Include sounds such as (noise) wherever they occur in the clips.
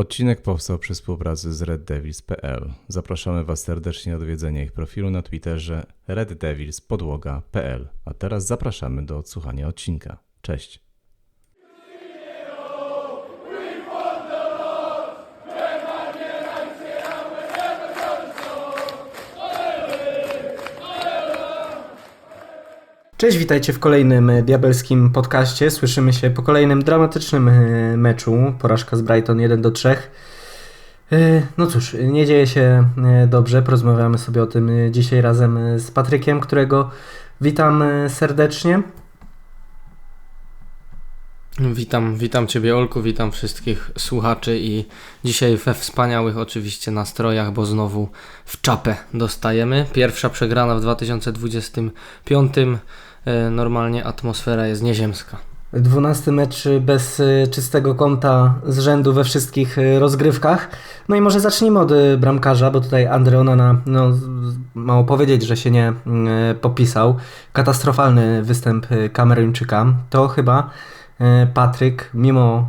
Odcinek powstał przy współpracy z reddevils.pl. Zapraszamy Was serdecznie do odwiedzenia ich profilu na Twitterze reddevilspodłoga.pl. A teraz zapraszamy do odsłuchania odcinka. Cześć! Cześć, witajcie w kolejnym e, diabelskim podcaście. Słyszymy się po kolejnym dramatycznym e, meczu. Porażka z Brighton 1 do 3. E, No cóż, nie dzieje się dobrze. Porozmawiamy sobie o tym dzisiaj razem z Patrykiem, którego witam serdecznie. Witam, witam Ciebie Olku, witam wszystkich słuchaczy i dzisiaj we wspaniałych oczywiście nastrojach, bo znowu w czapę dostajemy. Pierwsza przegrana w 2025. E, Normalnie atmosfera jest nieziemska. 12 mecz bez e, czystego kąta z rzędu we wszystkich e, rozgrywkach. No i może zacznijmy od bramkarza, bo tutaj Andre Onana, no mało powiedzieć, że się nie popisał. Katastrofalny występ Kameruńczyka. To chyba Patryk, mimo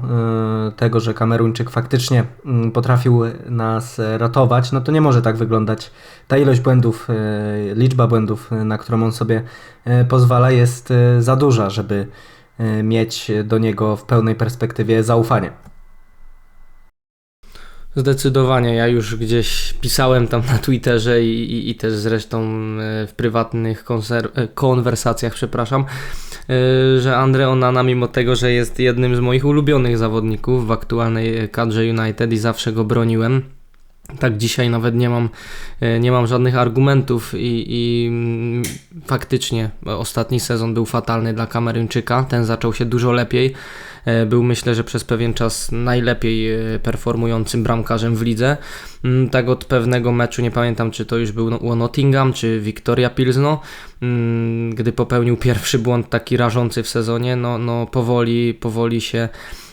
e, tego, że Kameruńczyk faktycznie mm, potrafił nas e, ratować, no to nie może tak wyglądać. Ta ilość błędów, e, liczba błędów, e, na którą on sobie e, pozwala, jest e, za duża, żeby e, mieć do niego w pełnej perspektywie zaufanie. Zdecydowanie, ja już gdzieś pisałem tam na Twitterze i, i, i też zresztą e, w prywatnych e, konwersacjach, przepraszam, e, że Andre Onana, mimo tego, że jest jednym z moich ulubionych zawodników w aktualnej kadrze United i zawsze go broniłem, tak dzisiaj nawet nie mam, nie mam żadnych argumentów i, i mm, faktycznie ostatni sezon był fatalny dla Kameryńczyka, ten zaczął się dużo lepiej. E, Był myślę, że przez pewien czas najlepiej e, performującym bramkarzem w lidze. Mm, Tak od pewnego meczu, nie pamiętam czy to już był no- Nottingham czy Victoria Pilsno, mm, gdy popełnił pierwszy błąd taki rażący w sezonie, no, no powoli, powoli się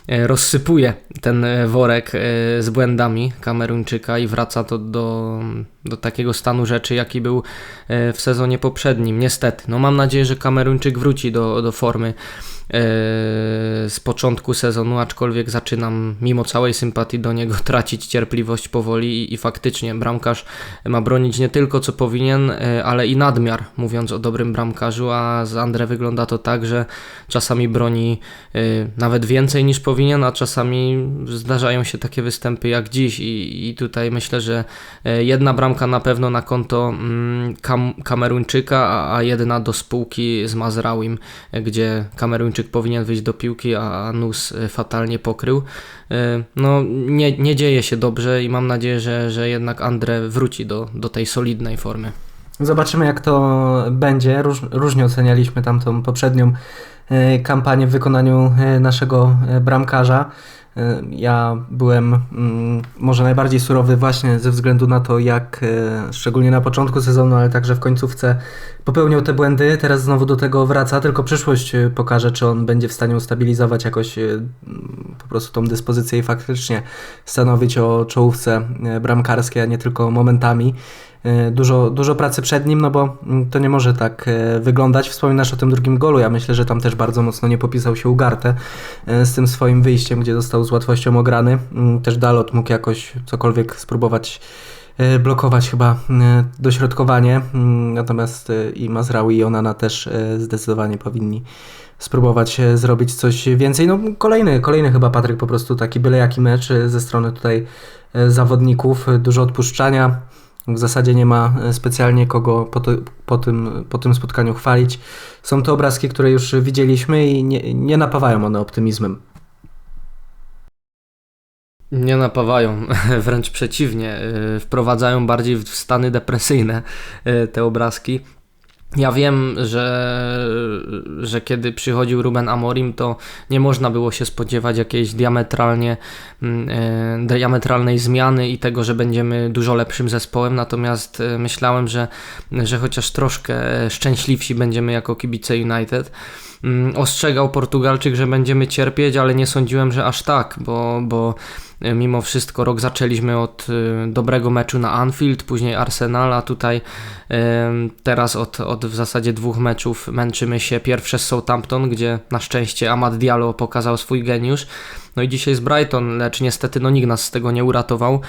e, rozsypuje ten worek z błędami Kameruńczyka i wraca to do, do takiego stanu rzeczy, jaki był w sezonie poprzednim. Niestety, no mam nadzieję, że Kameruńczyk wróci do, do formy z początku sezonu, aczkolwiek zaczynam mimo całej sympatii do niego (laughs) tracić cierpliwość powoli i, faktycznie bramkarz ma bronić nie tylko co powinien, e, ale i nadmiar, mówiąc o dobrym bramkarzu, a z Andre wygląda to tak, że czasami broni e, nawet więcej niż powinien, a czasami zdarzają się takie występy jak dziś i, i tutaj myślę, że e, jedna bramka na pewno na konto mm, Kam Kameruńczyka, a, a jedna do spółki z Mazrałim, e, gdzie Kameruńczyk powinien wyjść do piłki, a Nus e, fatalnie pokrył. E, No, nie, nie dzieje się dobrze i mam nadzieję, że, że jednak Andre wróci do, do tej solidnej formy. Zobaczymy, jak to będzie. Róż, różnie ocenialiśmy tamtą poprzednią e, kampanię w wykonaniu naszego bramkarza. E, Ja byłem mm, może najbardziej surowy właśnie ze względu na to, jak e, szczególnie na początku sezonu, ale także w końcówce popełniał te błędy. Teraz znowu do tego wraca, tylko przyszłość e, pokaże, czy on będzie w stanie ustabilizować jakoś po prostu tą dyspozycję i faktycznie stanowić o czołówce e, bramkarskiej, a nie tylko momentami. E, Dużo, dużo pracy przed nim, no bo mm, to nie może tak e, wyglądać. Wspominasz o tym drugim golu. Ja myślę, że tam też bardzo mocno nie popisał się Ugarte z tym swoim wyjściem, gdzie został z łatwością ograny. Mm, Też Dalot mógł jakoś cokolwiek spróbować blokować chyba e, dośrodkowanie. Mm, Natomiast i Mazraoui i Onana też zdecydowanie powinni spróbować e, zrobić coś więcej. No kolejny, kolejny chyba Patryk po prostu taki byle jaki mecz e, ze strony tutaj e, zawodników, dużo odpuszczania. W zasadzie nie ma specjalnie kogo po, to, po, tym, po tym spotkaniu chwalić. Są to obrazki, które już widzieliśmy i nie, nie napawają one optymizmem. Nie napawają, (laughs) wręcz przeciwnie, wprowadzają bardziej w stany depresyjne te obrazki. Ja wiem, że, że kiedy przychodził Ruben Amorim, to nie można było się spodziewać jakiejś diametralnie, mm, e, diametralnej zmiany i tego, że będziemy dużo lepszym zespołem. Natomiast e, myślałem, że, że chociaż troszkę szczęśliwsi będziemy jako kibice United. mm, ostrzegał Portugalczyk, że będziemy cierpieć, ale nie sądziłem, że aż tak, bo, bo e, mimo wszystko rok zaczęliśmy od e, dobrego meczu na Anfield, później Arsenal, a tutaj e, teraz od, od w zasadzie dwóch meczów męczymy się. Pierwsze z Southampton, gdzie na szczęście Amad Diallo pokazał swój geniusz, no i dzisiaj z Brighton, lecz niestety no nikt nas z tego nie uratował.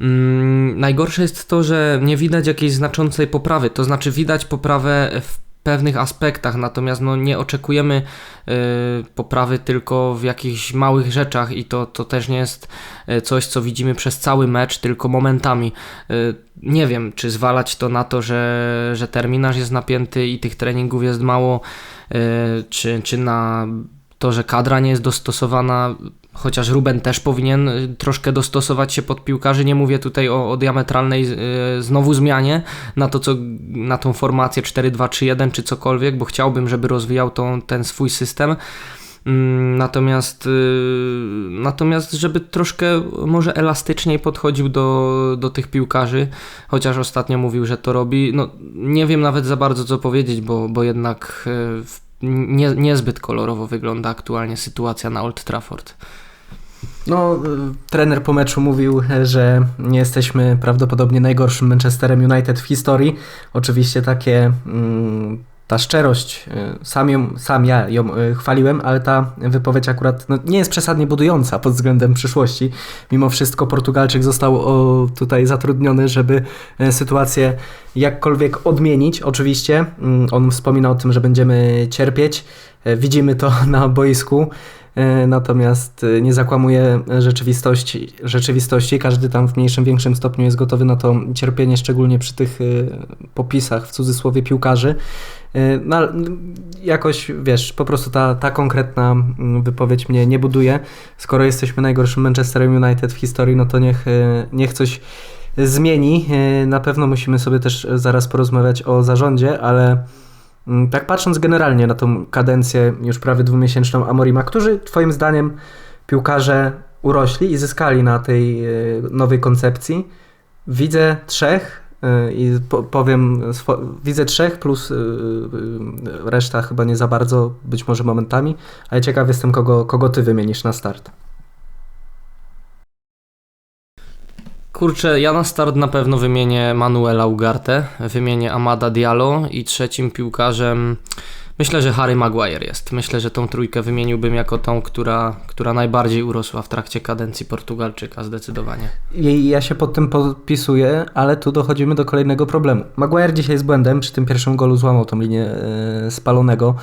Mm, najgorsze jest to, że nie widać jakiejś znaczącej poprawy, to znaczy widać poprawę w pewnych aspektach, natomiast no, nie oczekujemy y, poprawy tylko w jakichś małych rzeczach i to, to też nie jest y, coś, co widzimy przez cały mecz, tylko momentami. Y, nie wiem, czy zwalać to na to, że, że terminarz jest napięty i tych treningów jest mało, y, czy, czy na to, że kadra nie jest dostosowana chociaż Ruben też powinien y, troszkę dostosować się pod piłkarzy. Nie mówię tutaj o, o diametralnej y, znowu zmianie na to, co na tą formację 4-2-3-1 czy cokolwiek, bo chciałbym, żeby rozwijał tą, ten swój system. Mm, natomiast, y, natomiast, żeby troszkę może elastyczniej podchodził do, do tych piłkarzy, chociaż ostatnio mówił, że to robi. No, nie wiem nawet za bardzo co powiedzieć, bo, bo jednak nie, niezbyt kolorowo wygląda aktualnie sytuacja na Old Trafford. No, y, trener po meczu mówił, że nie jesteśmy prawdopodobnie najgorszym Manchesterem United w historii. Oczywiście takie. Mm, ta szczerość, y, sam, ją, sam ja ją y, chwaliłem, ale ta wypowiedź akurat no, nie jest przesadnie budująca pod względem przyszłości. Mimo wszystko Portugalczyk został tutaj zatrudniony, żeby sytuację jakkolwiek odmienić. Oczywiście mm, on wspomina o tym, że będziemy cierpieć. Widzimy to (laughs) na boisku. E, natomiast e, nie zakłamuje rzeczywistości, rzeczywistości. Każdy tam w mniejszym, większym stopniu jest gotowy na to cierpienie, szczególnie przy tych e, popisach, w cudzysłowie, piłkarzy. No, jakoś, wiesz, po prostu ta, ta konkretna wypowiedź mnie nie buduje. Skoro jesteśmy najgorszym Manchesterem United w historii, no to niech, niech coś zmieni. Na pewno musimy sobie też zaraz porozmawiać o zarządzie, ale tak patrząc generalnie na tą kadencję już prawie dwumiesięczną Amorima, którzy twoim zdaniem piłkarze urośli i zyskali na tej e, nowej koncepcji, widzę trzech e, i powiem, widzę trzech plus e, reszta chyba nie za bardzo, być może momentami, ale ciekaw jestem kogo, kogo ty wymienisz na start. Kurczę, ja na start na pewno wymienię Manuela Ugarte, wymienię Amada Diallo i trzecim piłkarzem myślę, że Harry Maguire jest. Myślę, że tą trójkę wymieniłbym jako tą, która, która najbardziej urosła w trakcie kadencji Portugalczyka zdecydowanie. Ja się pod tym podpisuję, ale tu dochodzimy do kolejnego problemu. Maguire dzisiaj z błędem przy tym pierwszym golu złamał tą linię yy, spalonego.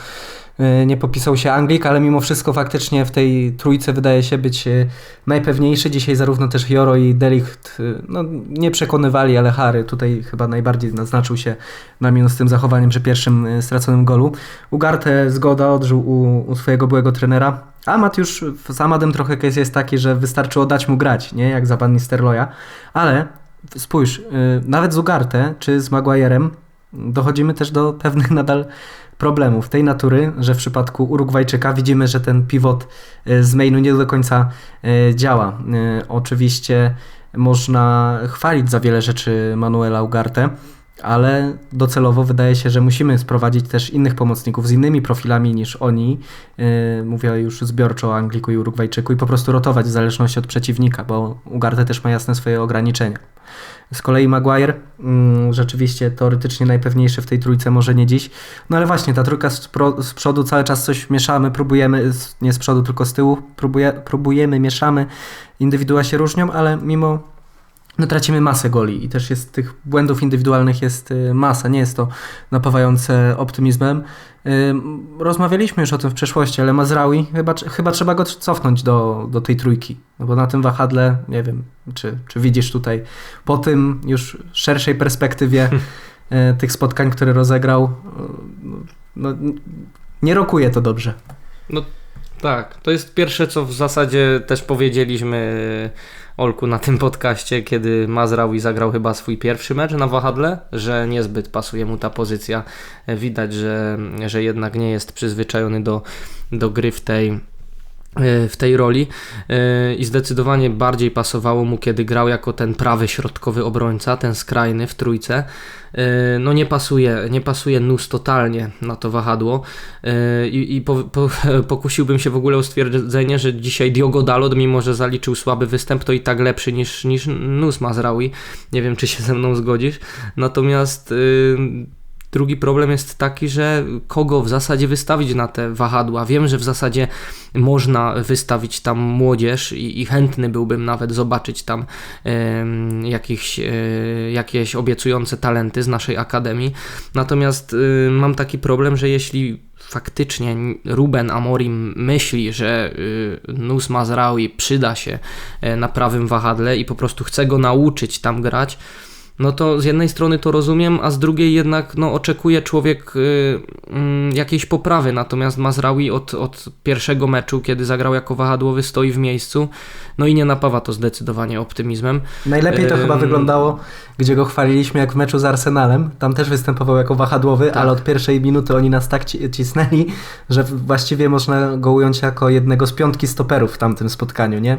E, nie popisał się Anglik, ale mimo wszystko faktycznie w tej trójce wydaje się być e, najpewniejszy. Dzisiaj zarówno też Joro i Delicht e, no, nie przekonywali, ale Harry tutaj chyba najbardziej naznaczył się na minus tym zachowaniem przy pierwszym straconym golu. Ugarte zgoda odżył u, u swojego byłego trenera. Amat już z Amadem trochę case jest taki, że wystarczyło dać mu grać, nie jak za Van Nistelrooya, ale spójrz, nawet z Ugarte czy z Maguirem dochodzimy też do pewnych nadal problemów tej natury, że w przypadku Urugwajczyka widzimy, że ten pivot e, z mainu nie do końca e, działa. E, oczywiście można chwalić za wiele rzeczy Manuela Ugarte, ale docelowo wydaje się, że musimy sprowadzić też innych pomocników z innymi profilami niż oni. mówię już zbiorczo o Angliku i Urugwajczyku i po prostu rotować w zależności od przeciwnika, bo Ugarte też ma jasne swoje ograniczenia. Z kolei Maguire mm, rzeczywiście teoretycznie najpewniejszy w tej trójce, może nie dziś. No ale właśnie, ta trójka z, pro, z, przodu cały czas coś mieszamy, próbujemy, nie z przodu, tylko z tyłu, próbuje, próbujemy, mieszamy. Indywidua się różnią, ale mimo no, tracimy masę goli i też jest tych błędów indywidualnych jest y, masa, nie jest to napawające optymizmem. Rozmawialiśmy już o tym w przeszłości, ale Mazraoui chyba, chyba trzeba go cofnąć do, do tej trójki, no bo na tym wahadle, nie wiem, czy, czy widzisz tutaj po tym już szerszej perspektywie e, (laughs) tych spotkań, które rozegrał, no, nie rokuje to dobrze. No tak, to jest pierwsze, co w zasadzie też powiedzieliśmy Olku na tym podcaście, kiedy Mazraoui zagrał chyba swój pierwszy mecz na wahadle, że niezbyt pasuje mu ta pozycja. Widać, że, że jednak nie jest przyzwyczajony do, do gry w tej w tej roli i zdecydowanie bardziej pasowało mu, kiedy grał jako ten prawy środkowy obrońca, ten skrajny w trójce. No nie pasuje, nie pasuje nus totalnie na to wahadło i, i po, po, (laughs) pokusiłbym się w ogóle o stwierdzenie, że dzisiaj Diogo Dalot, mimo że zaliczył słaby występ, to i tak lepszy niż, niż nus Mazraoui. Nie wiem, czy się ze mną zgodzisz. Natomiast Drugi problem jest taki, że kogo w zasadzie wystawić na te wahadła. Wiem, że w zasadzie można wystawić tam młodzież i, i chętny byłbym nawet zobaczyć tam y, jakichś, y, jakieś obiecujące talenty z naszej akademii. Natomiast y, mam taki problem, że jeśli faktycznie Ruben Amorim myśli, że y, Nus Mazraoui przyda się y, na prawym wahadle i po prostu chce go nauczyć tam grać, no to z jednej strony to rozumiem, a z drugiej jednak no, oczekuje człowiek y, y, jakiejś poprawy. Natomiast Mazraoui od, od pierwszego meczu, kiedy zagrał jako wahadłowy, stoi w miejscu, no i nie napawa to zdecydowanie optymizmem. Najlepiej to chyba wyglądało, gdzie go chwaliliśmy jak w meczu z Arsenalem. Tam też występował jako wahadłowy, tak. ale od pierwszej minuty oni nas tak cisnęli, że właściwie można go ująć jako jednego z piątki stoperów w tamtym spotkaniu, nie?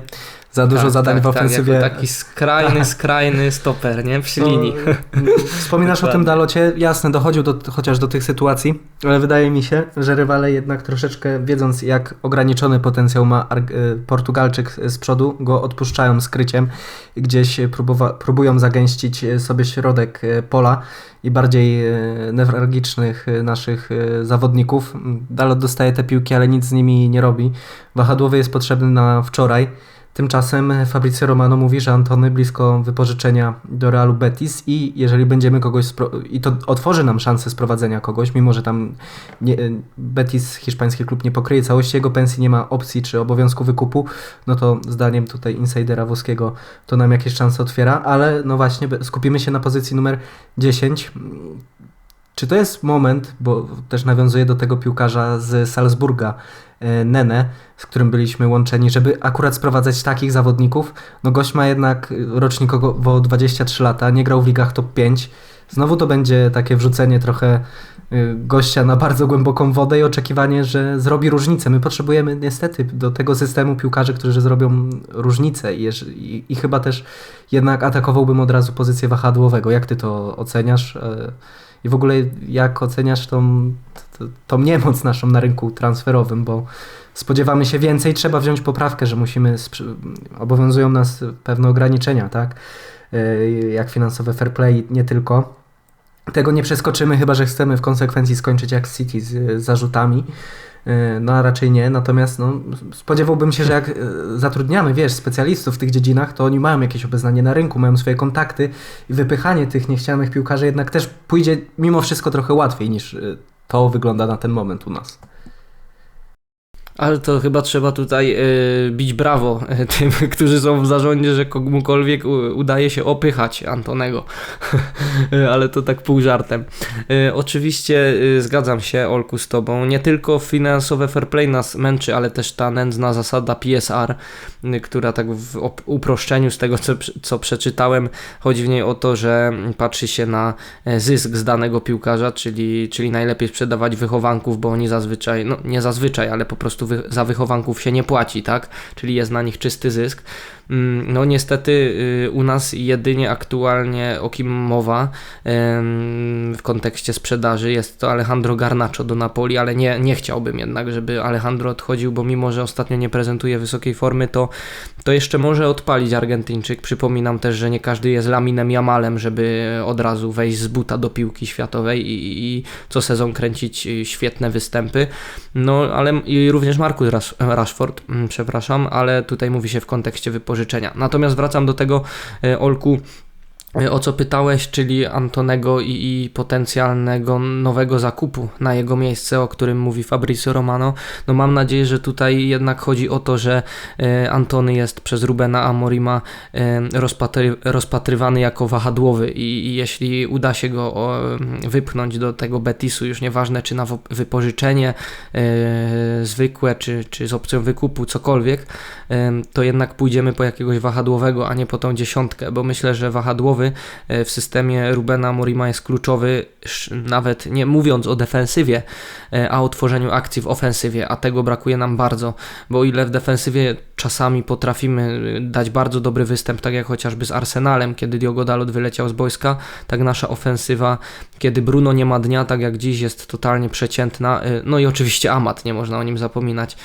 Za dużo tak, zadań tak, w ofensywie. Tak, taki skrajny, (laughs) skrajny stoper, nie? Przy linii. (laughs) Wspominasz o tym Dalocie, jasne, dochodził do, chociaż do tych sytuacji, ale wydaje mi się, że rywale jednak troszeczkę, wiedząc jak ograniczony potencjał ma y, Portugalczyk z przodu, go odpuszczają skryciem, gdzieś próbowa, próbują zagęścić sobie środek y, pola i bardziej y, newralgicznych naszych zawodników. Dalot dostaje te piłki, ale nic z nimi nie robi. Wahadłowy jest potrzebny na wczoraj. Tymczasem Fabrizio Romano mówi, że Antony blisko wypożyczenia do Realu Betis i jeżeli będziemy kogoś i to otworzy nam szansę sprowadzenia kogoś, mimo że tam nie, Betis, hiszpański klub, nie pokryje całości jego pensji, nie ma opcji czy obowiązku wykupu, no to zdaniem tutaj insidera włoskiego to nam jakieś szanse otwiera, ale no właśnie skupimy się na pozycji numer 10. Czy to jest moment, bo też nawiązuje do tego piłkarza z Salzburga, E, Nene, z którym byliśmy łączeni, żeby akurat sprowadzać takich zawodników. No gość ma jednak rocznikowo 23 lata, nie grał w ligach top 5. Znowu to będzie takie wrzucenie trochę y, gościa na bardzo głęboką wodę i oczekiwanie, że zrobi różnicę. My potrzebujemy niestety do tego systemu piłkarzy, którzy zrobią różnicę i, i, i chyba też jednak atakowałbym od razu pozycję wahadłowego. Jak ty to oceniasz? I w ogóle jak oceniasz tą tą niemoc naszą na rynku transferowym, bo spodziewamy się więcej, trzeba wziąć poprawkę, że musimy, obowiązują nas pewne ograniczenia, tak? E, jak finansowe fair play, nie tylko. Tego nie przeskoczymy, chyba że chcemy w konsekwencji skończyć jak City z zarzutami. E, no a raczej nie, natomiast no, spodziewałbym się, że jak e, zatrudniamy, wiesz, specjalistów w tych dziedzinach, to oni mają jakieś obeznanie na rynku, mają swoje kontakty i wypychanie tych niechcianych piłkarzy jednak też pójdzie mimo wszystko trochę łatwiej niż to wygląda na ten moment u nas. Ale to chyba trzeba tutaj y, bić brawo e, (laughs) tym, którzy są w zarządzie, że komukolwiek udaje się opychać Antonego. (laughs) Ale to tak pół żartem. Y, oczywiście zgadzam się, Olku, z Tobą. Nie tylko finansowe fair play nas męczy, ale też ta nędzna zasada PSR, która tak w uproszczeniu z tego, co, co przeczytałem, chodzi w niej o to, że patrzy się na zysk z danego piłkarza, czyli, czyli najlepiej sprzedawać wychowanków, bo oni zazwyczaj, no nie zazwyczaj, ale po prostu wy, za wychowanków się nie płaci, tak? Czyli jest na nich czysty zysk. Mm, no niestety y, u nas jedynie aktualnie o kim mowa w kontekście sprzedaży jest to Alejandro Garnacho do Napoli, ale nie, nie chciałbym jednak, żeby Alejandro odchodził, bo mimo, że ostatnio nie prezentuje wysokiej formy, to, to jeszcze może odpalić Argentyńczyk. Przypominam też, że nie każdy jest Laminem Jamalem, żeby od razu wejść z buta do piłki światowej i, i co sezon kręcić y, świetne występy. No ale i również Marcus Rashford, mm, przepraszam, ale tutaj mówi się w kontekście wypożyczenia pożyczenia. Natomiast wracam do tego, e, Olku, o co pytałeś, czyli Antonego i, i, potencjalnego nowego zakupu na jego miejsce, o którym mówi Fabrizio Romano. No mam nadzieję, że tutaj jednak chodzi o to, że e, Antony jest przez Rubena Amorima e, rozpatry, rozpatrywany jako wahadłowy i, i, jeśli uda się go wypchnąć do tego Betisu, już nieważne czy na wypożyczenie e, zwykłe, czy, czy z opcją wykupu, cokolwiek, to jednak pójdziemy po jakiegoś wahadłowego, a nie po tą dziesiątkę, bo myślę, że wahadłowy skrzydłowy w systemie Rubena Morima jest kluczowy, nawet nie mówiąc o defensywie, a o tworzeniu akcji w ofensywie, a tego brakuje nam bardzo, bo o ile w defensywie czasami potrafimy dać bardzo dobry występ, tak jak chociażby z Arsenalem, kiedy Diogo Dalot wyleciał z boiska, tak nasza ofensywa, kiedy Bruno nie ma dnia, tak jak dziś jest totalnie przeciętna, no i oczywiście Amat, nie można o nim zapominać.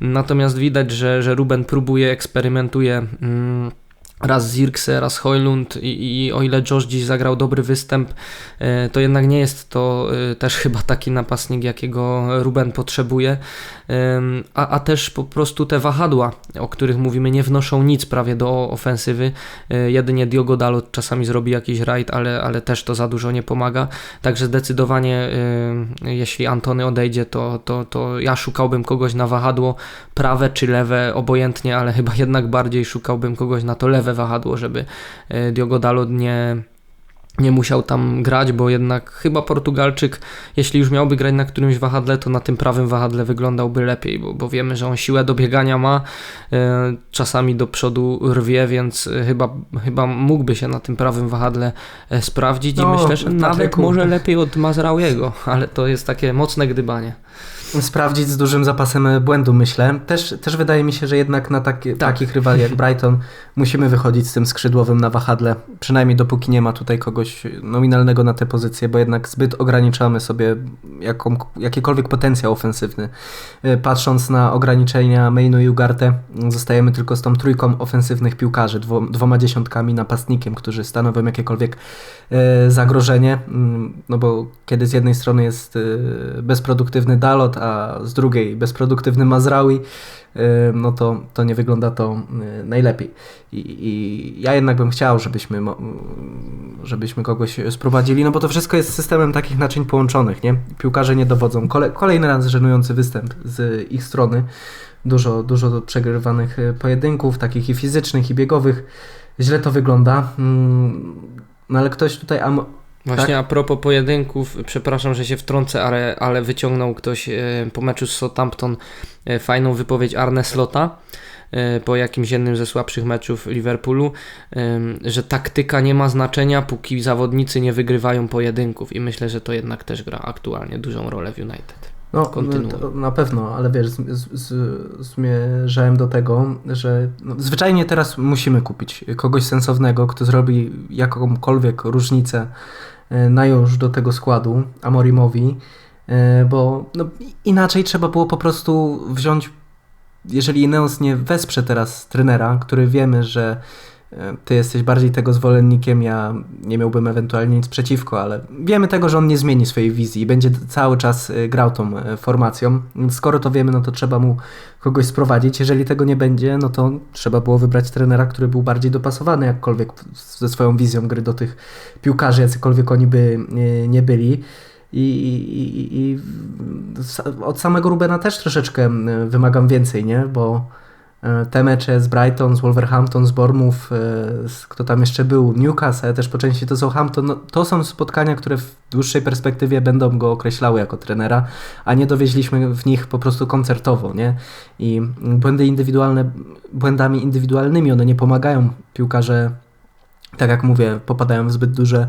Natomiast widać, że, że Ruben próbuje, eksperymentuje. Mm, raz Zirkse, raz Hojlund i, i o ile Josh dziś zagrał dobry występ, e, to jednak nie jest to e, też (laughs) chyba taki napastnik, jakiego Ruben potrzebuje, a, a też po prostu te wahadła, o których mówimy, nie wnoszą nic prawie do ofensywy, e, jedynie Diogo Dalot czasami zrobi jakiś rajd, ale, ale też to za dużo nie pomaga, także zdecydowanie jeśli Antony odejdzie, to, to, to ja szukałbym kogoś na wahadło prawe czy lewe, obojętnie, ale chyba jednak bardziej szukałbym kogoś na to lewe wahadło, żeby e, Diogo Dalot nie, nie musiał tam grać, bo jednak chyba Portugalczyk, jeśli już miałby grać na którymś wahadle, to na tym prawym wahadle wyglądał lepiej, bo, bo wiemy, że on siłę do biegania ma, e, czasami do przodu rwie, więc chyba, chyba mógłby się na tym prawym wahadle e, sprawdzić no, i myślę, że nawet może lepiej od Mazrauiego, ale to jest takie mocne gdybanie sprawdzić z dużym zapasem błędu, myślę. Też, też wydaje mi się, że jednak na tak. takich rywali jak Brighton musimy wychodzić z tym skrzydłowym na wahadle, przynajmniej dopóki nie ma tutaj kogoś nominalnego na tę pozycję, bo jednak zbyt ograniczamy sobie jaką, jakikolwiek potencjał ofensywny. Y, patrząc na ograniczenia Mainu i Ugarte, zostajemy tylko z tą trójką ofensywnych piłkarzy, dwo, dwoma dziesiątkami napastnikiem, którzy stanowią jakiekolwiek y, zagrożenie, mm, no bo kiedy z jednej strony jest y, bezproduktywny Dalot, a z drugiej bezproduktywny Mazraoui, y, no to, to nie wygląda to y, najlepiej. I, I, ja jednak bym chciał, żebyśmy, żebyśmy kogoś sprowadzili, no bo to wszystko jest systemem takich naczyń połączonych, nie? Piłkarze nie dowodzą. Kole, kolejny raz żenujący występ z ich strony. Dużo, dużo przegrywanych y, pojedynków, takich i fizycznych, i biegowych. Źle to wygląda. Mm, no ale ktoś tutaj Właśnie tak? a propos pojedynków, przepraszam, że się wtrącę, ale, ale wyciągnął ktoś e, po meczu z Southampton e, fajną wypowiedź Arne Slota e, po jakimś jednym ze słabszych meczów Liverpoolu, że taktyka nie ma znaczenia, póki zawodnicy nie wygrywają pojedynków i myślę, że to jednak też gra aktualnie dużą rolę w United. No, na pewno, ale wiesz, z, z, zmierzałem do tego, że no, zwyczajnie teraz musimy kupić kogoś sensownego, kto zrobi jakąkolwiek różnicę E, na już do tego składu Amorimowi, e, bo no, inaczej trzeba było po prostu wziąć, jeżeli Ineos nie wesprze teraz trenera, który wiemy, że ty jesteś bardziej tego zwolennikiem, ja nie miałbym ewentualnie nic przeciwko, ale wiemy tego, że on nie zmieni swojej wizji i będzie cały czas grał tą formacją. Więc skoro to wiemy, no to trzeba mu kogoś sprowadzić. Jeżeli tego nie będzie, no to trzeba było wybrać trenera, który był bardziej dopasowany jakkolwiek ze swoją wizją gry do tych piłkarzy, jacykolwiek oni by nie byli. I, i, i od samego Rubena też troszeczkę wymagam więcej, nie? Bo E, te mecze z Brighton, z Wolverhampton, z Bournemouth, e, kto tam jeszcze był, Newcastle, też po części to Southampton, no, to są spotkania, które w dłuższej perspektywie będą go określały jako trenera, a nie dowieźliśmy w nich po prostu koncertowo, nie? I błędy indywidualne, błędami indywidualnymi one nie pomagają. Piłkarze, tak jak mówię, popadają w zbyt duże,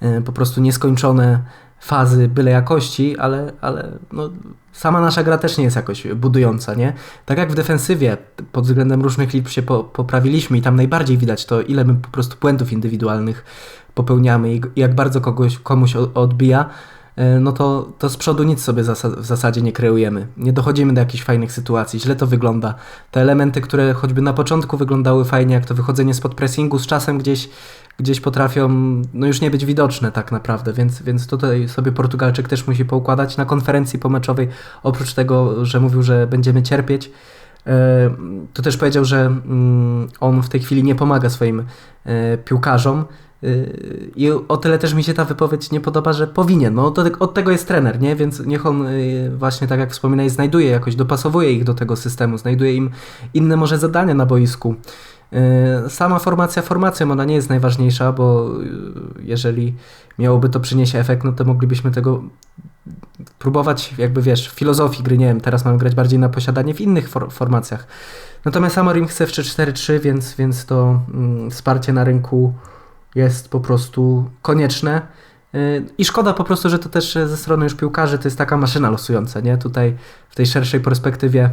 e, po prostu nieskończone fazy byle jakości, ale, ale no, sama nasza gra też nie jest jakoś budująca, nie? Tak jak w defensywie pod względem różnych liczb się po, poprawiliśmy i tam najbardziej widać to, ile my po prostu błędów indywidualnych popełniamy i jak bardzo kogoś, komuś odbija, no to, to z przodu nic sobie w zasadzie nie kreujemy. Nie dochodzimy do jakichś fajnych sytuacji, źle to wygląda. Te elementy, które choćby na początku wyglądały fajnie, jak to wychodzenie spod pressingu, z czasem gdzieś gdzieś potrafią no już nie być widoczne tak naprawdę, więc, więc tutaj sobie Portugalczyk też musi poukładać na konferencji pomeczowej, oprócz tego, że mówił, że będziemy cierpieć, e, to też powiedział, że mm, on w tej chwili nie pomaga swoim e, piłkarzom, e, i o tyle też mi się ta wypowiedź nie podoba, że powinien. No, od tego jest trener, nie? Więc niech on właśnie, tak jak wspominałeś, znajduje jakoś, dopasowuje ich do tego systemu, znajduje im inne może zadania na boisku. Y, sama formacja formacją, ona nie jest najważniejsza, bo y, jeżeli miałoby to przynieść efekt, no to moglibyśmy tego próbować, jakby wiesz, filozofii gry, nie wiem, teraz mamy grać bardziej na posiadanie w innych for formacjach. Natomiast Amorim chce w 3-4-3, więc, więc to mm, wsparcie na rynku jest po prostu konieczne. Y, I szkoda po prostu, że to też ze strony już piłkarzy to jest taka maszyna losująca, nie? Tutaj w tej szerszej perspektywie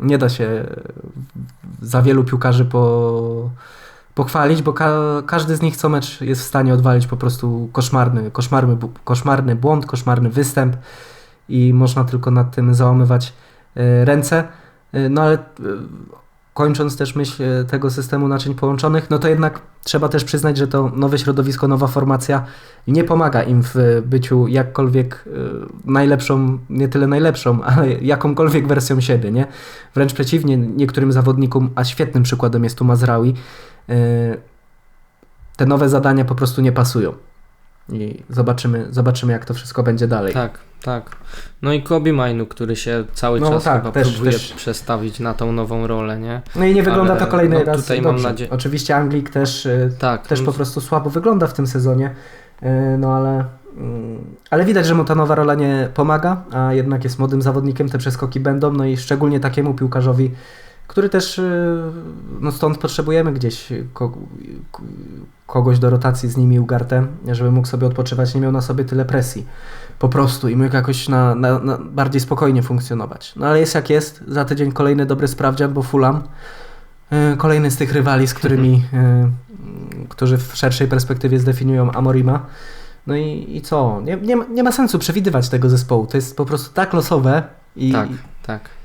nie da się za wielu piłkarzy po, pochwalić, bo ka każdy z nich co mecz jest w stanie odwalić po prostu koszmarny, koszmarny, koszmarny błąd, koszmarny występ i można tylko nad tym załamywać y, ręce. Y, no ale kończąc też myśl e, tego systemu naczyń połączonych, no to jednak trzeba też przyznać, że to nowe środowisko, nowa formacja nie pomaga im w byciu jakkolwiek e, najlepszą, nie tyle najlepszą, (laughs) ale jakąkolwiek wersją siebie, nie? Wręcz przeciwnie, niektórym zawodnikom, a świetnym przykładem jest tu Mazraoui, e, te nowe zadania po prostu nie pasują. I zobaczymy, zobaczymy jak to wszystko będzie dalej. Tak, tak. No i Kobe Mainu, który się cały no, czas tak, chyba też, próbuje też. przestawić na tą nową rolę, nie? No i nie wygląda Ale, to kolejny no, raz tutaj dobrze. Mam nadzieję... Oczywiście Anglik też, y, tak, też po prostu słabo wygląda w tym sezonie, y, no ale, mm, ale widać, że mu ta nowa rola nie pomaga, a jednak jest młodym zawodnikiem, te przeskoki będą, no i szczególnie takiemu piłkarzowi, który też, y, no stąd potrzebujemy gdzieś kogoś do rotacji z nimi Ugartem, żeby mógł sobie odpoczywać, nie miał na sobie tyle presji po prostu i mógł jakoś na, na, na bardziej spokojnie funkcjonować. No ale jest jak jest, za tydzień kolejny dobry sprawdzian, bo Fulham, yy, kolejny z tych rywali, z którymi, yy, (laughs) którzy w szerszej perspektywie zdefiniują Amorima. No i, i co? Nie, nie, nie ma sensu przewidywać tego zespołu. To jest po prostu tak losowe i. Tak, tak.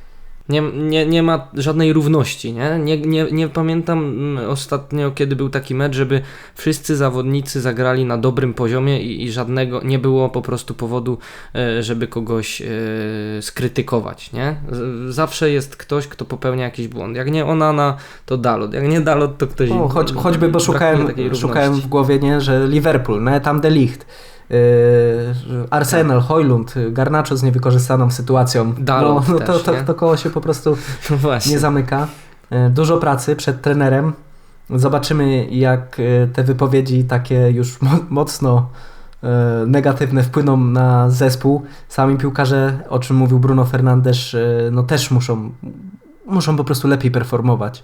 Nie, nie, nie ma żadnej równości, nie? Nie, nie? nie pamiętam mm, ostatnio, kiedy był taki mecz, żeby wszyscy zawodnicy zagrali na dobrym poziomie i, i żadnego, nie było po prostu powodu, e, żeby kogoś e, skrytykować, nie? Zawsze jest ktoś, kto popełnia jakiś błąd. Jak nie Onana, to Dalot. Jak nie Dalot, to ktoś... O, choć, choćby, bo szukałem, szukałem w głowie, nie, że Liverpool, ne, tam de Ligt Arsenal, tak. Hojlund, Garnacho z niewykorzystaną sytuacją. Dalot no, no to, to, to, koło się po prostu (laughs) no nie zamyka. Yy, dużo pracy przed trenerem. Zobaczymy, jak yy, te wypowiedzi takie już mocno negatywne wpłyną na zespół. Sami piłkarze, o czym mówił Bruno Fernandes, no też muszą, muszą po prostu lepiej performować.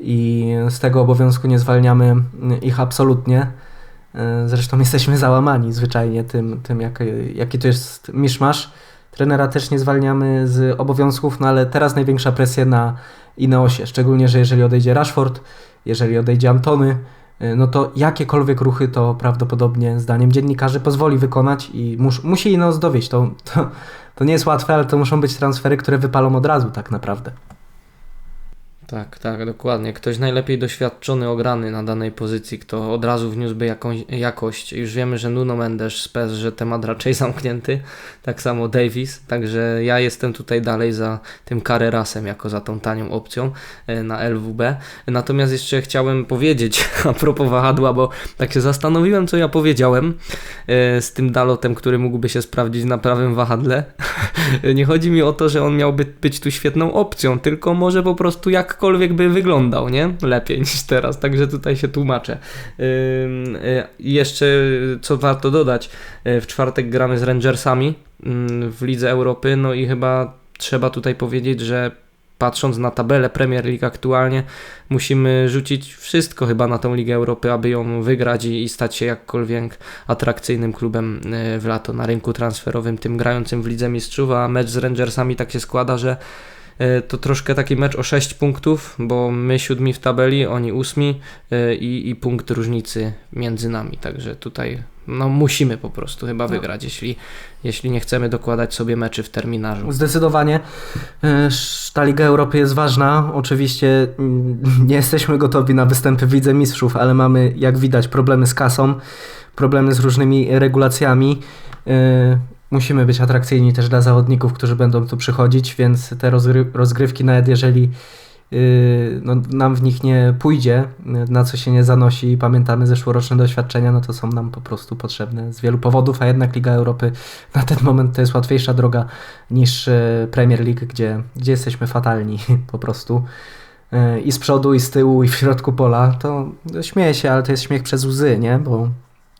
I z tego obowiązku nie zwalniamy ich absolutnie. E, zresztą jesteśmy załamani zwyczajnie tym, tym jak, jaki to jest miszmasz. Trenera też nie zwalniamy z obowiązków, no ale teraz największa presja na Ineosie, szczególnie, że jeżeli odejdzie Rashford, jeżeli odejdzie Antony, e, no to jakiekolwiek ruchy to prawdopodobnie zdaniem dziennikarzy pozwoli wykonać i mus, musi Ineos dowieść. To, to, to nie jest łatwe, ale to muszą być transfery, które wypalą od razu tak naprawdę. Tak, tak, dokładnie. Ktoś najlepiej doświadczony, ograny na danej pozycji, kto od razu wniósłby jakąś jakość. Już wiemy, że Nuno Mendes z że temat raczej (laughs) zamknięty, tak samo Davis, także ja jestem tutaj dalej za tym Carrerasem, jako za tą tanią opcją e, na LWB. Natomiast jeszcze chciałem powiedzieć (laughs) a propos wahadła, bo tak się zastanowiłem, co ja powiedziałem e, z tym Dalotem, który mógłby się sprawdzić na prawym wahadle. (laughs) Nie chodzi mi o to, że on miałby być tu świetną opcją, tylko może po prostu jak jakkolwiek by wyglądał, nie? Lepiej (laughs) niż teraz, także tutaj się tłumaczę. Yy, jeszcze co warto dodać, yy, w czwartek gramy z Rangersami w Lidze Europy, no i chyba trzeba tutaj powiedzieć, że patrząc na tabelę Premier League aktualnie, musimy rzucić wszystko chyba na tą Ligę Europy, aby ją wygrać i, stać się jakkolwiek atrakcyjnym klubem w lato na rynku transferowym, tym grającym w Lidze Mistrzów, a mecz z Rangersami tak się składa, że to troszkę taki mecz o 6 punktów, bo my siódmi w tabeli, oni ósmi e, i, i punkt różnicy między nami, także tutaj no musimy po prostu chyba no. wygrać, jeśli, jeśli nie chcemy dokładać sobie meczy w terminarzu. Zdecydowanie. E, ta Liga Europy jest ważna. Oczywiście mm, nie jesteśmy gotowi na występy w Lidze Mistrzów, ale mamy, jak widać, problemy z kasą, problemy z różnymi regulacjami musimy być atrakcyjni też dla zawodników, którzy będą tu przychodzić, więc te rozgry rozgrywki, nawet jeżeli yy, no, nam w nich nie pójdzie, na co się nie zanosi, pamiętamy zeszłoroczne doświadczenia, no to są nam po prostu potrzebne z wielu powodów, a jednak Liga Europy (laughs) na ten moment to jest łatwiejsza droga niż yy, Premier League, gdzie, gdzie jesteśmy fatalni (laughs) po prostu yy, i z przodu, i z tyłu, i w środku pola, to śmieję się, ale to jest śmiech przez łzy, nie? Bo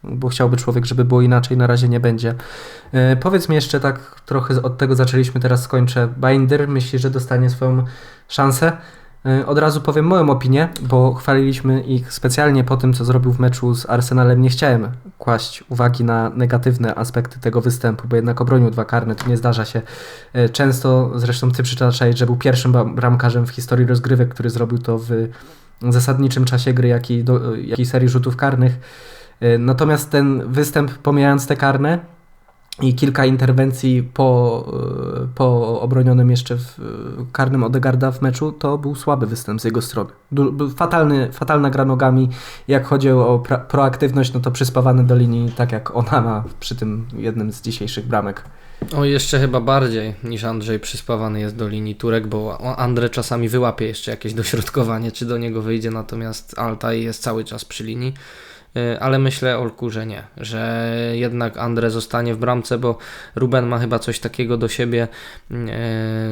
bo chciałby człowiek, żeby było inaczej, na razie nie będzie. E, powiedz mi jeszcze tak, trochę od tego zaczęliśmy, teraz skończę. Binder myśli, że dostanie swoją szansę. Y, Od razu powiem moją opinię, bo chwaliliśmy ich specjalnie po tym, co zrobił w meczu z Arsenalem. Nie chciałem kłaść uwagi na negatywne aspekty tego występu, bo jednak obronił dwa karne, to nie zdarza się y, często. Zresztą ty przytaczałeś, że był pierwszym bram- bramkarzem w historii rozgrywek, który zrobił to w zasadniczym czasie gry, jak i, do, jak i serii rzutów karnych. Y, Natomiast ten występ, pomijając te karne, i kilka interwencji po, y, po obronionym jeszcze w y, karnym Odegarda w meczu, to był słaby występ z jego strony. Fatalny, fatalna gra nogami. Jak chodzi o pra- proaktywność, no to przyspawany do linii, tak jak ona ma przy tym jednym z dzisiejszych bramek. O, jeszcze chyba bardziej niż Andrzej przyspawany jest do linii Turek, bo Andrzej czasami wyłapie jeszcze jakieś dośrodkowanie, czy do niego wyjdzie, natomiast Altaj jest cały czas przy linii. Y, Ale myślę, Olku, że nie, że jednak Andre zostanie w bramce, bo Ruben ma chyba coś takiego do siebie, y,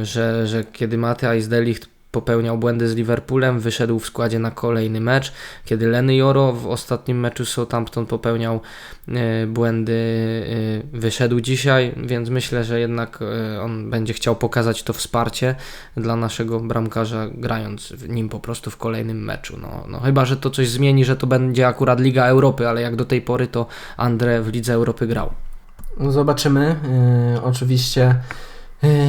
że, że kiedy Matthijs Delicht popełniał błędy z Liverpoolem, wyszedł w składzie na kolejny mecz. Kiedy Lenny Joro w ostatnim meczu Southampton popełniał e, błędy, e, wyszedł dzisiaj, więc myślę, że jednak e, on będzie chciał pokazać to wsparcie dla naszego bramkarza, grając w nim po prostu w kolejnym meczu. No, no chyba, że to coś zmieni, że to będzie akurat Liga Europy, ale jak do tej pory to Andre w Lidze Europy grał. No Zobaczymy. Yy, oczywiście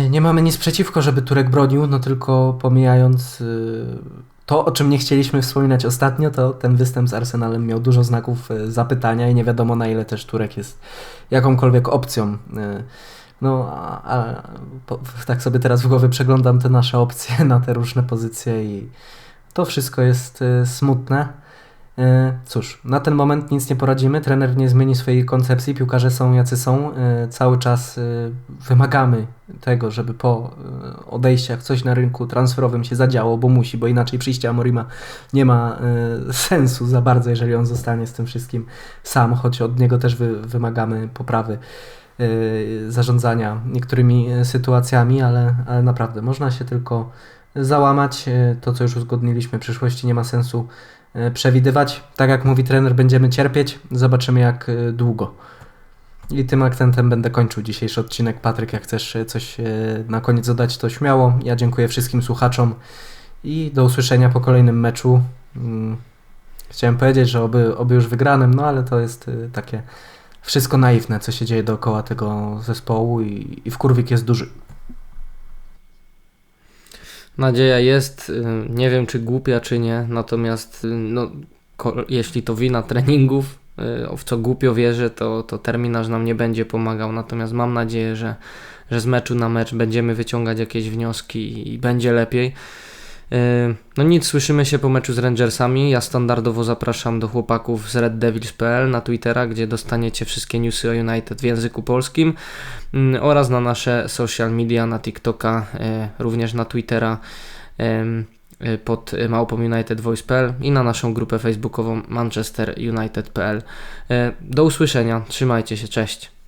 nie mamy nic przeciwko, żeby Turek bronił, no tylko pomijając yy, to, o czym nie chcieliśmy wspominać ostatnio, to ten występ z Arsenalem miał dużo znaków yy, zapytania i nie wiadomo na ile też Turek jest jakąkolwiek opcją. No, a, tak sobie teraz w głowie przeglądam te nasze opcje (laughs) na te różne pozycje i to wszystko jest smutne. E, Cóż, na ten moment nic nie poradzimy. Trener nie zmieni swojej koncepcji. Piłkarze są jacy są. E, Cały czas e, wymagamy tego, żeby po odejściach coś na rynku transferowym się zadziało, bo musi, bo inaczej przyjście Amorima nie ma sensu za bardzo, jeżeli on zostanie z tym wszystkim sam, choć od niego też wy, wymagamy poprawy zarządzania niektórymi sytuacjami, ale, ale naprawdę można się tylko załamać. To, co już uzgodniliśmy, w przyszłości nie ma sensu przewidywać. Tak jak mówi trener, będziemy cierpieć. Zobaczymy jak e, długo. I tym akcentem będę kończył dzisiejszy odcinek. Patryk, jak chcesz e, coś e, na koniec dodać, to śmiało. Ja dziękuję wszystkim słuchaczom i do usłyszenia po kolejnym meczu. Mm, Chciałem powiedzieć, że oby, oby już wygranym, no ale to jest e, takie wszystko naiwne, co się dzieje dookoła tego zespołu i, i wkurwik jest duży. Nadzieja jest, y, nie wiem czy głupia, czy nie, natomiast y, no, jeśli to wina treningów, y, w co głupio wierzę, to, to terminarz nam nie będzie pomagał, natomiast mam nadzieję, że, że z meczu na mecz będziemy wyciągać jakieś wnioski i, i będzie lepiej. Y, No nic, słyszymy się po meczu z Rangersami. Ja standardowo zapraszam do chłopaków z reddevils.pl na Twittera, gdzie dostaniecie wszystkie newsy o United w języku polskim mm, oraz na nasze social media, na TikToka, y, również na Twittera pod małpą United Voice.pl i na naszą grupę facebookową Manchester United.pl. Y, Do usłyszenia, trzymajcie się, cześć.